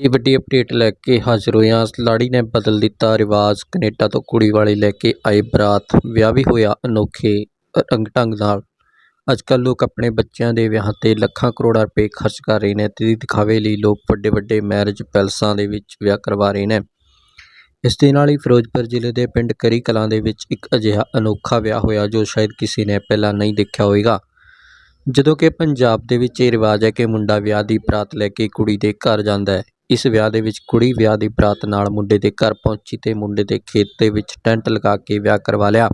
ਇਹ ਵੱਡੀ ਅਪਡੇਟ ਲੈ ਕੇ ਹਾਜ਼ਰ ਹੋਏ ਹਾਂ। ਲਾੜੀ ਨੇ ਬਦਲ ਦਿੱਤਾ ਰਿਵਾਜ। ਕੈਨੇਡਾ ਤੋਂ ਕੁੜੀ ਵਾਲੇ ਲੈ ਕੇ ਆਏ ਬਰਾਤ। ਵਿਆਹ ਵੀ ਹੋਇਆ ਅਨੋਖੇ ਰੰਗ ਢੰਗ ਨਾਲ। ਅੱਜ ਕੱਲ੍ਹ ਲੋਕ ਆਪਣੇ ਬੱਚਿਆਂ ਦੇ ਵਿਆਹ 'ਤੇ ਲੱਖਾਂ ਕਰੋੜਾਂ ਰੁਪਏ ਖਰਚ ਕਰ ਰਹੇ ਨੇ ਤੇ ਦਿਖਾਵੇ ਲਈ ਲੋਕ ਵੱਡੇ ਵੱਡੇ ਮੈਰਿਜ ਪੈਲਸਾਂ ਦੇ ਵਿੱਚ ਵਿਆਹ ਕਰਵਾ ਰਹੇ ਨੇ। ਇਸ ਦੇ ਨਾਲ ਹੀ ਫਿਰੋਜ਼ਪੁਰ ਜ਼ਿਲ੍ਹੇ ਦੇ ਪਿੰਡ ਕਰੀ ਕਲਾਂ ਦੇ ਵਿੱਚ ਇੱਕ ਅਜਿਹਾ ਅਨੋਖਾ ਵਿਆਹ ਹੋਇਆ ਜੋ ਸ਼ਾਇਦ ਕਿਸੇ ਨੇ ਪਹਿਲਾਂ ਨਹੀਂ ਦੇਖਿਆ ਹੋਵੇਗਾ। ਜਦੋਂ ਕਿ ਪੰਜਾਬ ਦੇ ਵਿੱਚ ਇਹ ਰਿਵਾਜ ਹੈ ਕਿ ਮੁੰਡਾ ਵਿਆਹ ਦੀ ਬਰਾਤ ਲੈ ਕੇ ਕੁੜੀ ਦੇ ਘਰ ਜਾਂਦਾ ਹੈ। ਇਸ ਵਿਆਹ ਦੇ ਵਿੱਚ ਕੁੜੀ ਵਿਆਹ ਦੀ ਬਰਾਤ ਨਾਲ ਮੁੰਡੇ ਦੇ ਘਰ ਪਹੁੰਚੀ ਤੇ ਮੁੰਡੇ ਦੇ ਖੇਤ ਦੇ ਵਿੱਚ ਟੈਂਟ ਲਗਾ ਕੇ ਵਿਆਹ ਕਰਵਾ ਲਿਆ।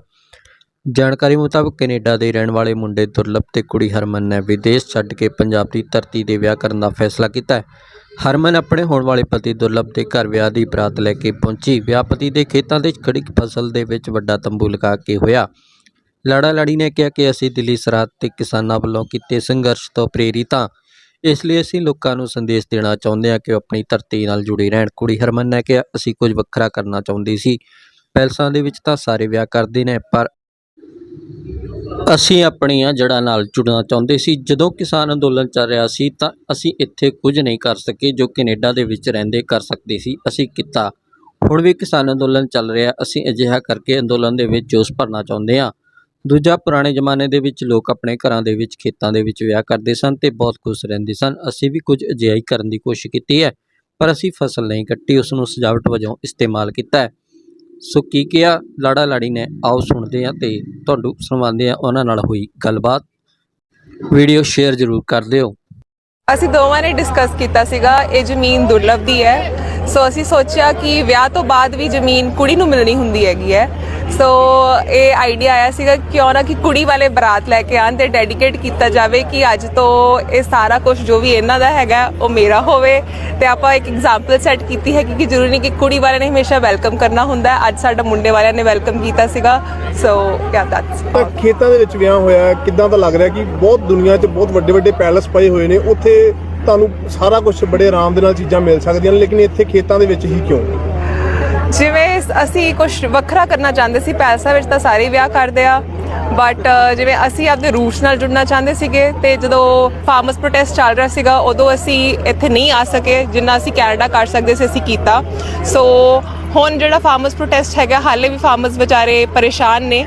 ਜਾਣਕਾਰੀ ਮੁਤਾਬਕ ਕੈਨੇਡਾ ਦੇ ਰਹਿਣ ਵਾਲੇ ਮੁੰਡੇ ਦੁਰਲਭ ਤੇ ਕੁੜੀ ਹਰਮਨ ਨੇ ਵਿਦੇਸ਼ ਛੱਡ ਕੇ ਪੰਜਾਬ ਦੀ ਧਰਤੀ ਦੇ ਵਿਆਹ ਕਰਨ ਦਾ ਫੈਸਲਾ ਕੀਤਾ ਹੈ। ਹਰਮਨ ਆਪਣੇ ਹੋਣ ਵਾਲੇ ਪਤੀ ਦੁਰਲਭ ਦੇ ਘਰ ਵਿਆਹ ਦੀ ਬਰਾਤ ਲੈ ਕੇ ਪਹੁੰਚੀ। ਵਿਆਹ ਪਤੀ ਦੇ ਖੇਤਾਂ ਦੇ ਖੜੀ ਫਸਲ ਦੇ ਵਿੱਚ ਵੱਡਾ ਤੰਬੂ ਲਗਾ ਕੇ ਹੋਇਆ। ਲਾੜਾ ਲਾੜੀ ਨੇ ਕਿਹਾ ਕਿ ਅਸੀਂ ਦਿੱਲੀ ਸਰਹੱਦ ਤੇ ਕਿਸਾਨਾਂ ਵੱਲੋਂ ਕੀਤੇ ਸੰਘਰਸ਼ ਤੋਂ ਪ੍ਰੇਰਿਤ ਹਾਂ। ਇਸ ਲਈ ਅਸੀਂ ਲੋਕਾਂ ਨੂੰ ਸੰਦੇਸ਼ ਦੇਣਾ ਚਾਹੁੰਦੇ ਹਾਂ ਕਿ ਉਹ ਆਪਣੀ ਧਰਤੀ ਨਾਲ ਜੁੜੇ ਰਹਿਣ। ਕੁੜੀ ਹਰਮਨ ਨੇ ਕਿਹਾ, ਅਸੀਂ ਕੁਝ ਵੱਖਰਾ ਕਰਨਾ ਚਾਹੁੰਦੀ ਸੀ। ਪੈਲਸਾਂ ਦੇ ਵਿੱਚ ਤਾਂ ਸਾਰੇ ਵਿਆਹ ਕਰਦੇ ਨੇ, ਪਰ ਅਸੀਂ ਆਪਣੀਆਂ ਜੜ੍ਹਾਂ ਨਾਲ ਜੁੜਨਾ ਚਾਹੁੰਦੇ ਸੀ। ਜਦੋਂ ਕਿਸਾਨ ਅੰਦੋਲਨ ਚੱਲ ਰਿਹਾ ਸੀ, ਤਾਂ ਅਸੀਂ ਇੱਥੇ ਕੁਝ ਨਹੀਂ ਕਰ ਸਕੇ ਜੋ ਕੈਨੇਡਾ ਦੇ ਵਿੱਚ ਰਹਿੰਦੇ ਕਰ ਸਕਦੇ ਸੀ। ਅਸੀਂ ਕੀਤਾ। ਹੁਣ ਵੀ ਕਿਸਾਨ ਅੰਦੋਲਨ ਚੱਲ ਰਿਹਾ, ਅਸੀਂ ਅਜਿਹਾ ਕਰਕੇ ਅੰਦੋਲਨ ਦੇ ਵਿੱਚ ਜੋਸ਼ ਭਰਨਾ ਚਾਹੁੰਦੇ ਹਾਂ। ਦੂਜਾ, ਪੁਰਾਣੇ ਜ਼ਮਾਨੇ ਦੇ ਵਿੱਚ ਲੋਕ ਆਪਣੇ ਘਰਾਂ ਦੇ ਵਿੱਚ, ਖੇਤਾਂ ਦੇ ਵਿੱਚ ਵਿਆਹ ਕਰਦੇ ਸਨ ਤੇ ਬਹੁਤ ਖੁਸ਼ ਰਹਿੰਦੇ ਸਨ। ਅਸੀਂ ਵੀ ਕੁਝ ਅਜਿਹਾ ਹੀ ਕਰਨ ਦੀ ਕੋਸ਼ਿਸ਼ ਕੀਤੀ ਹੈ, ਪਰ ਅਸੀਂ ਫਸਲ ਨਹੀਂ ਕੱਟੀ ਉਸ ਨੂੰ ਸਜਾਵਟ ਵਜੋਂ ਇਸਤੇਮਾਲ ਕੀਤਾ ਹੈ। ਸੋ ਕੀ ਕਿਹਾ? ਲਾੜਾ ਲਾੜੀ ਨੇ, ਆਓ ਸੁਣਦੇ ਹਾਂ ਤੇ ਤੁਹਾਨੂੰ ਸੁਣਾਉਂਦੇ ਹਾਂ ਉਹਨਾਂ ਨਾਲ ਹੋਈ ਗੱਲਬਾਤ। ਵੀਡੀਓ ਸ਼ੇਅਰ ਜ਼ਰੂਰ ਕਰ ਦਿਓ। ਅਸੀਂ ਦੋਵਾਂ ਨੇ ਡਿਸਕਸ ਕੀਤਾ ਸੀਗਾ, ਇਹ ਜ਼ਮੀਨ ਦੁਰਲਭ ਦੀ ਹੈ। ਸੋ ਅਸੀਂ ਸੋਚਿਆ ਕਿ ਵਿਆਹ ਤੋਂ ਬਾਅਦ ਵੀ ਜ਼ਮੀਨ ਕੁੜੀ ਨੂੰ ਮਿਲਣੀ ਹੁੰਦੀ ਹੈਗੀ ਹੈ। ਸੋ ਇਹ ਆਈਡੀਆ ਆਇਆ ਸੀਗਾ ਕਿਉਂ ਨਾ ਕਿ ਕੁੜੀ ਵਾਲੇ ਬਰਾਤ ਲੈ ਕੇ ਆਣ ਤੇ ਡੈਡੀਕੇਟ ਕੀਤਾ ਜਾਵੇ ਕਿ ਅੱਜ ਤੋਂ ਇਹ ਸਾਰਾ ਕੁਝ ਜੋ ਵੀ ਇਹਨਾਂ ਦਾ ਹੈਗਾ ਉਹ ਮੇਰਾ ਹੋਵੇ। ਤੇ ਆਪਾਂ ਇੱਕ ਐਗਜ਼ਾਮਪਲ ਸੈੱਟ ਕੀਤੀ ਹੈ ਕਿ ਜ਼ਰੂਰੀ ਨਹੀਂ ਕਿ ਕੁੜੀ ਵਾਲਿਆਂ ਨੇ ਹਮੇਸ਼ਾ ਵੈਲਕਮ ਕਰਨਾ ਹੁੰਦਾ ਅੱਜ ਸਾਡਾ ਮੁੰਡੇ ਵਾਲਿਆਂ ਨੇ ਵੈਲਕਮ ਕੀਤਾ ਸੀਗਾ। ਸੋ ਯਾ ਦੈਟਸ ਤਾਂ ਖੇਤਾਂ ਦੇ ਵਿੱਚ ਵਿਆਹ ਹੋਇਆ ਹੈ, ਕਿੱਦਾਂ ਦਾ ਲੱਗ ਰਿਹਾ ਕਿ ਬਹੁਤ ਦੁਨੀਆ 'ਚ ਬਹੁਤ ਵੱਡੇ ਵੱਡੇ ਪੈਲਸ ਪਏ ਹੋਏ ਨੇ ਉੱਥੇ ਤੁਹਾਨੂੰ ਸਾਰਾ ਕੁਝ ਬੜੇ ਆਰਾਮ ਦੇ ਨਾਲ ਚੀਜ਼ਾਂ ਮਿਲ ਸਕਦੀਆਂ ਨੇ, ਲੇਕਿਨ ਇੱਥੇ ਖੇਤਾਂ ਦੇ ਵਿੱਚ ਹੀ ਕਿਉਂ? ਜਿਵੇਂ ਅਸੀਂ ਕੁਝ ਵੱਖਰਾ ਕਰਨਾ ਚਾਹੁੰਦੇ ਸੀ ਪੈਸਾ ਵਿੱਚ ਤਾਂ ਸਾਰੇ ਵਿਆਹ ਕਰਦੇ ਆ ਬਟ ਜਿਵੇਂ ਅਸੀਂ ਆਪਦੇ ਰੂਟਸ ਨਾਲ ਜੁੜਨਾ ਚਾਹੁੰਦੇ ਸੀਗੇ, ਤੇ ਜਦੋਂ ਫਾਰਮਰਸ ਪ੍ਰੋਟੈਸਟ ਚੱਲ ਰਿਹਾ ਸੀਗਾ, ਉਦੋਂ ਅਸੀਂ ਇੱਥੇ ਨਹੀਂ ਆ ਸਕੇ, ਜਿੰਨਾ ਅਸੀਂ ਕੈਨੇਡਾ ਕਰ ਸਕਦੇ ਸੀ, ਅਸੀਂ ਕੀਤਾ। ਸੋ ਹੁਣ ਜਿਹੜਾ ਫਾਰਮਰਸ ਪ੍ਰੋਟੈਸਟ ਹੈਗਾ, ਹਾਲੇ ਵੀ ਫਾਰਮਰਸ ਵਿਚਾਰੇ ਪਰੇਸ਼ਾਨ ਨੇ।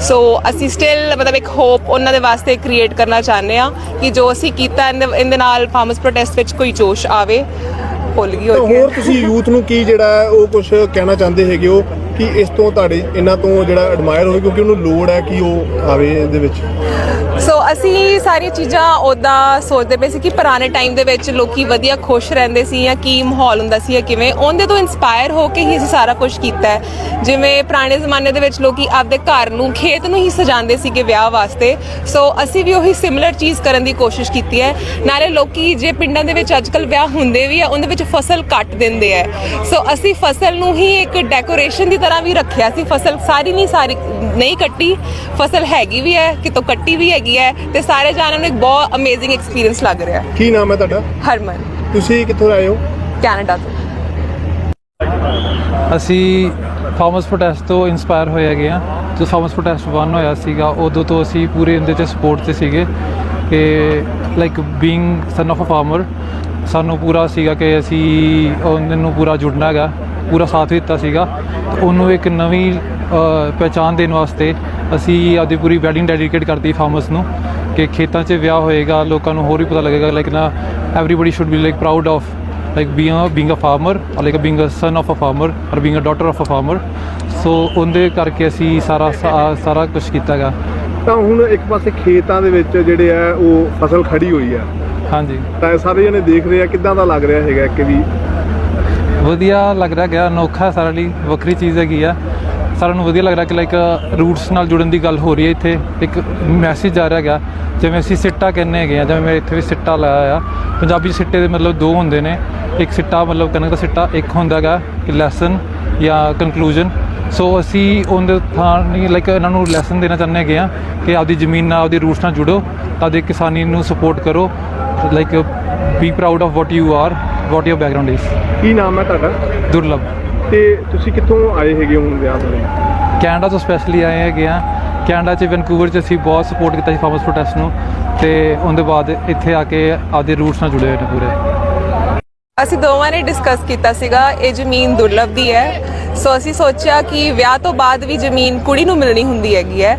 ਸੋ ਅਸੀਂ ਸਟਿਲ ਮਤਲਬ ਇੱਕ ਹੋਪ ਉਹਨਾਂ ਦੇ ਵਾਸਤੇ ਕ੍ਰੀਏਟ ਕਰਨਾ ਚਾਹੁੰਦੇ ਆ ਕਿ ਜੋ ਅਸੀਂ ਕੀਤਾ ਇਹਦੇ ਨਾਲ ਫਾਰਮਰਸ ਪ੍ਰੋਟੈਸਟ ਵਿੱਚ ਕੋਈ ਜੋਸ਼ ਆਵੇ ਭੁੱਲ ਗਈ ਤਾਂ ਹੋ। ਗਿਆ ਹੋਰ ਤੁਸੀਂ ਯੂਥ ਨੂੰ ਕੀ ਜਿਹੜਾ ਉਹ ਕੁਝ ਕਹਿਣਾ ਚਾਹੁੰਦੇ ਹੈਗੇ ਹੋ? ਕਿ ਇਸ ਤੋਂ ਤੁਹਾਡੇ, ਇਹਨਾਂ ਤੋਂ ਜਿਹੜਾ ਐਡਮਾਇਰ ਹੋਵੇ, ਕਿਉਂਕਿ ਉਹਨੂੰ ਲੋੜ ਹੈ ਕਿ ਉਹ ਆਵੇ ਇਹਦੇ ਵਿੱਚ। ਸੋ ਅਸੀਂ ਸਾਰੀਆਂ ਚੀਜ਼ਾਂ ਉਦਾਂ ਸੋਚਦੇ ਪਏ ਸੀ ਕਿ ਪੁਰਾਣੇ ਟਾਈਮ ਦੇ ਵਿੱਚ ਲੋਕੀ ਵਧੀਆ ਖੁਸ਼ ਰਹਿੰਦੇ ਸੀ ਜਾਂ ਕੀ ਮਾਹੌਲ ਹੁੰਦਾ ਸੀ ਜਾਂ ਕਿਵੇਂ। ਉਹਦੇ ਤੋਂ ਇਨਸਪਾਇਰ ਹੋ ਕੇ ਹੀ ਅਸੀਂ ਸਾਰਾ ਕੁਝ ਕੀਤਾ ਹੈ। ਜਿਵੇਂ ਪੁਰਾਣੇ ਜ਼ਮਾਨੇ ਦੇ ਵਿੱਚ ਲੋਕੀ ਆਪਦੇ ਘਰ ਨੂੰ, ਖੇਤ ਨੂੰ ਹੀ ਸਜਾਉਂਦੇ ਸੀਗੇ ਵਿਆਹ ਵਾਸਤੇ। ਸੋ ਅਸੀਂ ਵੀ ਉਹੀ ਸਿਮਿਲਰ ਚੀਜ਼ ਕਰਨ ਦੀ ਕੋਸ਼ਿਸ਼ ਕੀਤੀ ਹੈ। ਨਾਲੇ ਲੋਕੀ ਜੇ ਪਿੰਡਾਂ ਦੇ ਵਿੱਚ ਅੱਜਕੱਲ ਵਿਆਹ ਹੁੰਦੇ ਵੀ ਆ, ਉਹਦੇ ਵਿੱਚ ਫਸਲ ਕੱਟ ਦਿੰਦੇ ਆ। ਸੋ ਅਸੀਂ ਫਸਲ ਨੂੰ ਹੀ ਇੱਕ ਡੈਕੋਰੇਸ਼ਨ ਦੀ ਤਰ੍ਹਾਂ ਵੀ ਰੱਖਿਆ ਸੀ ਫਸਲ ਸਾਰੀ ਨਹੀਂ ਸਾਰੀ ਨਹੀਂ ਕੱਟੀ ਫਸਲ ਹੈਗੀ ਵੀ ਹੈ ਕਿਤੋਂ ਕੱਟੀ ਵੀ ਹੈਗੀ ਹੈ ਤੇ ਸਾਰੇ ਜਾਣਨ ਨੂੰ ਇੱਕ ਬਹੁਤ ਅਮੇਜ਼ਿੰਗ ਐਕਸਪੀਰੀਅੰਸ ਲੱਗ ਰਿਹਾ ਹੈ। ਕੀ ਨਾਮ ਹੈ ਤੁਹਾਡਾ? ਹਰਮਨ। ਤੁਸੀਂ ਕਿੱਥੋਂ ਆਏ ਹੋ? ਕੈਨੇਡਾ ਤੋਂ। ਅਸੀਂ ਫਾਰਮਰਸ ਪ੍ਰੋਟੈਸਟ ਤੋਂ ਇਨਸਪਾਇਰ ਹੋਏ ਹੈਗੇ ਆ ਜੋ ਫਾਰਮਰਸ ਪ੍ਰੋਟੈਸਟ 1 ਹੋਇਆ ਸੀਗਾ ਉਦੋਂ ਤੋਂ ਅਸੀਂ ਪੂਰੇ ਇਹਦੇ ਤੇ ਸਪੋਰਟ ਤੇ ਸੀਗੇ ਕਿ like being son of a farmer ਸਾਨੂੰ ਪੂਰਾ ਸੀਗਾ ਕਿ ਅਸੀਂ ਉਹਨਾਂ ਨੂੰ ਪੂਰਾ ਜੁੜਨਾ ਹੈਗਾ ਪੂਰਾ ਸਾਥ ਦਿੱਤਾ ਸੀਗਾ। ਤੇ ਉਹਨੂੰ ਇੱਕ ਨਵੀਂ ਅ, ਪਹਿਚਾਣ ਦੇਣ ਵਾਸਤੇ ਅਸੀਂ ਆਪਦੀ ਪੂਰੀ ਵੈਡਿੰਗ ਡੈਡੀਕੇਟ ਕਰਤੀ ਫਾਰਮਰਸ ਨੂੰ ਕਿ ਖੇਤਾਂ 'ਚ ਵਿਆਹ ਹੋਏਗਾ ਲੋਕਾਂ ਨੂੰ ਹੋਰ ਵੀ ਪਤਾ ਲੱਗੇਗਾ ਲਾਈਕ ਨਾ everybody should be like proud of like being a being a farmer or like a being a son of a farmer or being a daughter of a farmer. So ਉਹਦੇ ਕਰਕੇ ਅਸੀਂ ਸਾਰਾ ਸਾਰਾ ਕੁਝ ਕੀਤਾ ਗਾ ਤਾਂ ਹੁਣ ਇੱਕ ਪਾਸੇ ਖੇਤਾਂ ਦੇ ਵਿੱਚ ਜਿਹੜੇ ਆ ਉਹ ਫਸਲ ਖੜੀ ਹੋਈ ਹੈ ਹਾਂਜੀ। ਤਾਂ ਸਾਰੇ ਜਣੇ ਦੇਖ ਰਹੇ ਆ ਕਿੱਦਾਂ ਦਾ ਲੱਗ ਰਿਹਾ ਹੈਗਾ ਕਿ ਵੀ? ਵਧੀਆ ਲੱਗ ਰਿਹਾ ਗਿਆ ਅਨੋਖਾ ਸਾਰਾ ਲਈ ਵੱਖਰੀ ਚੀਜ਼ ਹੈਗੀ ਆ। ਸਾਰਿਆਂ ਨੂੰ ਵਧੀਆ ਲੱਗ ਰਿਹਾ ਕਿ ਲਾਈਕ ਰੂਟਸ ਨਾਲ ਜੁੜਨ ਦੀ ਗੱਲ ਹੋ ਰਹੀ ਹੈ ਇੱਥੇ। ਇੱਕ ਮੈਸੇਜ ਆ ਰਿਹਾ ਹੈਗਾ ਜਿਵੇਂ ਅਸੀਂ ਸਿੱਟਾ ਕਹਿੰਦੇ ਹੈਗੇ ਆ ਜਿਵੇਂ ਮੇਰੇ ਇੱਥੇ ਵੀ ਸਿੱਟਾ ਲਾਇਆ ਆ ਪੰਜਾਬੀ ਸਿੱਟੇ ਦੇ ਮਤਲਬ ਦੋ ਹੁੰਦੇ ਨੇ। ਇੱਕ ਸਿੱਟਾ ਮਤਲਬ ਕਣਕ ਦਾ ਸਿੱਟਾ ਇੱਕ ਹੁੰਦਾ ਹੈਗਾ ਕਿ ਲੈਸਨ ਜਾਂ ਕਨਕਲੂਜਨ ਸੋ ਅਸੀਂ ਉਹਦੇ ਥਾਂ ਨਹੀਂ ਲਾਈਕ ਇਹਨਾਂ ਨੂੰ ਲੈਸਨ ਦੇਣਾ ਚਾਹੁੰਦੇ ਹੈਗੇ ਆ ਕਿ ਆਪਦੀ ਜ਼ਮੀਨ ਨਾਲ ਆਪਦੀ ਰੂਟਸ ਨਾਲ ਜੁੜੋ ਆਪਦੀ ਕਿਸਾਨੀ ਨੂੰ ਸਪੋਰਟ ਕਰੋ like be proud of what you are what your background is ਕੀ ਨਾਮ ਹੈ ਤੁਹਾਡਾ? ਦੁਰਲਭ। ਤੇ ਤੁਸੀਂ ਕਿੱਥੋਂ ਆਏ ਹੈਗੇ ਹੁਣ ਵਿਆਹ ਦੇ ਲਈ ਕੈਨੇਡਾ ਤੋਂ ਸਪੈਸ਼ਲੀ ਆਏ ਹੈਗੇ ਆ ਕੈਨੇਡਾ 'ਚ ਵੈਨਕੂਵਰ 'ਚ ਅਸੀਂ ਬਹੁਤ ਸਪੋਰਟ ਕੀਤਾ ਸੀ ਫਾਰਮਰਸ ਪ੍ਰੋਟੈਸਟ ਨੂੰ। ਤੇ ਉਹਦੇ ਬਾਅਦ ਇੱਥੇ ਆ ਕੇ ਆਪਦੇ ਰੂਟਸ ਨਾਲ ਜੁੜੇ ਹੋਏ ਨੇ ਪੂਰੇ। ਅਸੀਂ ਦੋਵਾਂ ਨੇ ਡਿਸਕਸ ਕੀਤਾ ਸੀਗਾ ਇਹ ਜ਼ਮੀਨ ਦੁਰਲਭ ਦੀ ਹੈ। ਸੋ ਅਸੀਂ ਸੋਚਿਆ ਕਿ ਵਿਆਹ ਤੋਂ ਬਾਅਦ ਵੀ ਜ਼ਮੀਨ ਕੁੜੀ ਨੂੰ ਮਿਲਣੀ ਹੁੰਦੀ ਹੈਗੀ ਹੈ।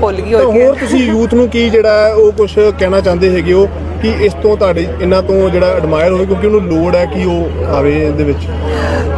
ਭੁੱਲ ਗਈ ਹੋਈ ਹੋਰ ਤੁਸੀਂ ਯੂਥ ਨੂੰ ਕੀ ਜਿਹੜਾ ਉਹ ਕੁਝ ਕਹਿਣਾ ਚਾਹੁੰਦੇ ਹੈਗੇ ਹੋ ਕਿ ਇਸ ਤੋਂ ਤੁਹਾਡੇ, ਇਹਨਾਂ ਤੋਂ ਜਿਹੜਾ ਐਡਮਾਇਰ ਹੋਵੇ, ਕਿਉਂਕਿ ਉਹਨੂੰ ਲੋੜ ਹੈ ਕਿ ਉਹ ਆਵੇ ਇਹਦੇ ਵਿੱਚ?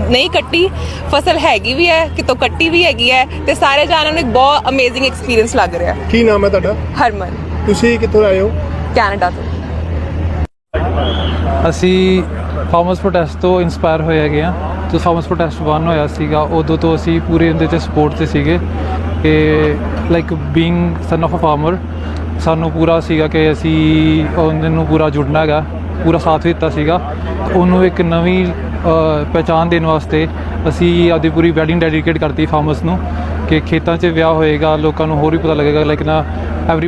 ਨਹੀਂ ਕੱਟੀ ਫਸਲ ਹੈਗੀ ਵੀ ਹੈ ਕਿਤੋਂ ਕੱਟੀ ਵੀ ਹੈਗੀ ਹੈ ਤੇ ਸਾਰੇ ਜਾਣਾਂ ਨੂੰ ਇੱਕ ਬਹੁਤ ਅਮੇਜ਼ਿੰਗ ਐਕਸਪੀਰੀਅੰਸ ਲੱਗ ਰਿਹਾ ਕੀ ਨਾਮ ਹੈ ਤੁਹਾਡਾ? ਹਰਮਨ। ਤੁਸੀਂ ਕਿੱਥੋਂ ਆਏ ਹੋ? ਕੈਨੇਡਾ ਤੋਂ। ਅਸੀਂ ਫਾਰਮਰਸ ਪ੍ਰੋਟੈਸਟ ਤੋਂ ਇਨਸਪਾਇਰ ਹੋਏ ਹੈਗੇ ਆ ਜਦੋਂ ਫਾਰਮਰਸ ਪ੍ਰੋਟੈਸਟ 1 ਹੋਇਆ ਸੀਗਾ ਉਦੋਂ ਤੋਂ ਅਸੀਂ ਪੂਰੇ ਉਹਦੇ ਤੇ ਸਪੋਰਟ ਤੇ ਸੀਗੇ ਕਿ like being son of a farmer ਸਾਨੂੰ ਪੂਰਾ ਸੀਗਾ ਕਿ ਅਸੀਂ ਉਹਨਾਂ ਨੂੰ ਪੂਰਾ ਜੁੜਨਾ ਹੈਗਾ ਪੂਰਾ ਸਾਥ ਦਿੱਤਾ ਸੀਗਾ। ਉਹਨੂੰ ਇੱਕ ਨਵੀਂ ਅ, ਪਹਿਚਾਣ ਦੇਣ ਵਾਸਤੇ ਅਸੀਂ ਆਪਦੀ ਪੂਰੀ ਵੈਡਿੰਗ ਡੈਡੀਕੇਟ ਕਰਤੀ ਫਾਰਮਰਸ ਨੂੰ ਕਿ ਖੇਤਾਂ 'ਚ ਵਿਆਹ ਹੋਏਗਾ ਲੋਕਾਂ ਨੂੰ ਹੋਰ ਵੀ ਪਤਾ ਲੱਗੇਗਾ ਲਾਈਕ ਨਾ ਐਵਰੀ